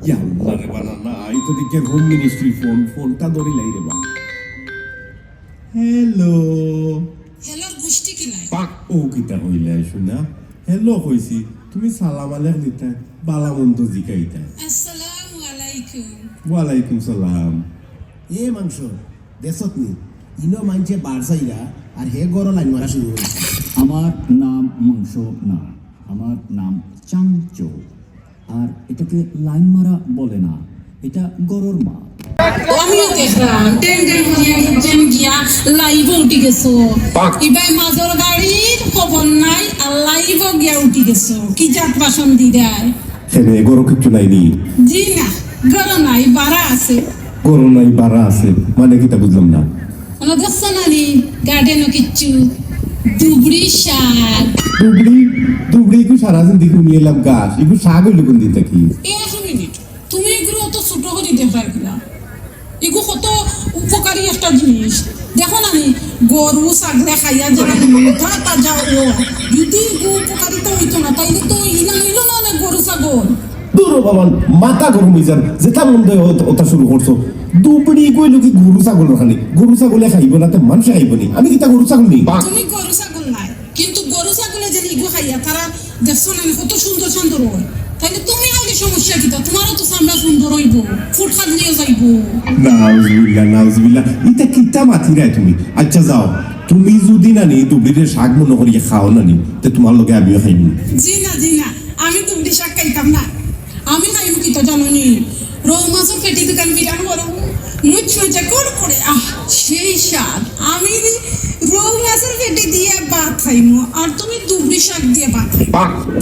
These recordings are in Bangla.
আল্লাহ রে বানা না তো দিকে হোম মিনিস্ট্রি ফোন ফোনটা ধরি লাই রে বা। হ্যালো হেলার গোষ্ঠী কিলাই ও কিতা হইলে শুনা। হ্যালো কইছি তুমি সালাম আলাইক দিতা বালা মন্দ জিকাইতা। আসসালামু আলাইকুম। ওয়ালাইকুম সালাম। এ মাংস দেশত নি ইনো মানছে বারসাইরা আর হে গরো লাইন মারা শুরু হয়েছে আমার নাম মাংস না আমার নাম চাংচো। আর এটাকে লাইন মারা বলে না এটা গরুর মা। আমিও দেখলাম টেন টেন গিয়া গিয়া লাইভ উঠি গেছো। ইবাই মাজর গাড়ির খবর নাই আর লাইভ গিয়া উঠি গেছো। কি জাত বাসন দি দেয়? হেনে গরো কিচ্ছু নাইনি জি না গরো নাই বাড়া আছে। গরো নাই বাড়া আছে। মানে কিতা বুঝলাম না। ওনা দেখছ না নি গার্ডেনও কিচ্ছু। দুবড়ি শাক দুবড়ি দুবড়ি ইকু সারা দিন দেখু নিয়ে এলাম গাছ। ইকু শাক হইল কোন দিন থাকি? এক মিনিট। তুমি এগুলো অত ছোট করে দেখা গেলা এগুলো কত উপকারী একটা জিনিস। দেখো না গরু ছাগলে খাইয়া যারা মোটা তাজা ও যদি উপকারিতা হইতো না তাইলে তো ইলা হইল না গরু ছাগল। দূর বাবা মাথা গরম হয়ে যান যেটা মন দেয় ওটা শুরু করছ। দুবড়ি কইলো কি গরু ছাগল খালি গরু ছাগলে খাইব না তো মানুষ খাইব নি। আমি কিতা গরু ছাগল নি তুমি গরু ছাগল নাই। কিন্তু গরু ছাগলে যে ইগু খাইয়া তারা দেখছ না কত সুন্দর সুন্দর হয়। তাইলে তুমি আগে সমস্যা কিতা তোমারও তো সামলা সুন্দর হইব ফুট খাদলিও যাইব। নাউজবিল্লা নাউজবিল্লা ইটা কিতা মাথি রায় তুমি? আচ্ছা যাও। তুমি যদি না নানি দুবড়ির শাক মনে করিয়ে খাও না নি তে তোমার লগে আমিও খাইনি জি না জি না। আমি দুবড়ি শাক খাইতাম না। আমি খাইব কি তো জানো নি? রৌ মাছের পেটি মাছের দিয়ে ভাত খাইমু আর তুমি দুবড়ি শাক দিয়ে ভাত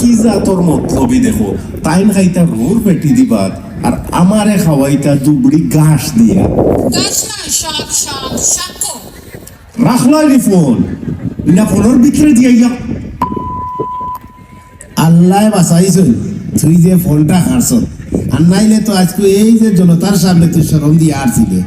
কি যা তোর মতলবই দেখো। টাইম খাইতা পেটি আর আমারে খাওয়াইতা দুবড়ি ঘাস দিয়া। গাছ না শাক শাক শাক। রাখলাই ফোন। না ফোনের ভিতরে দিয়া ইয়া। আল্লাহ তুই যে ফোনটা হারছ আর নাইলে তো আজকে এই যে জনতার সামনে তুই সরম দিয়ে আসছিলে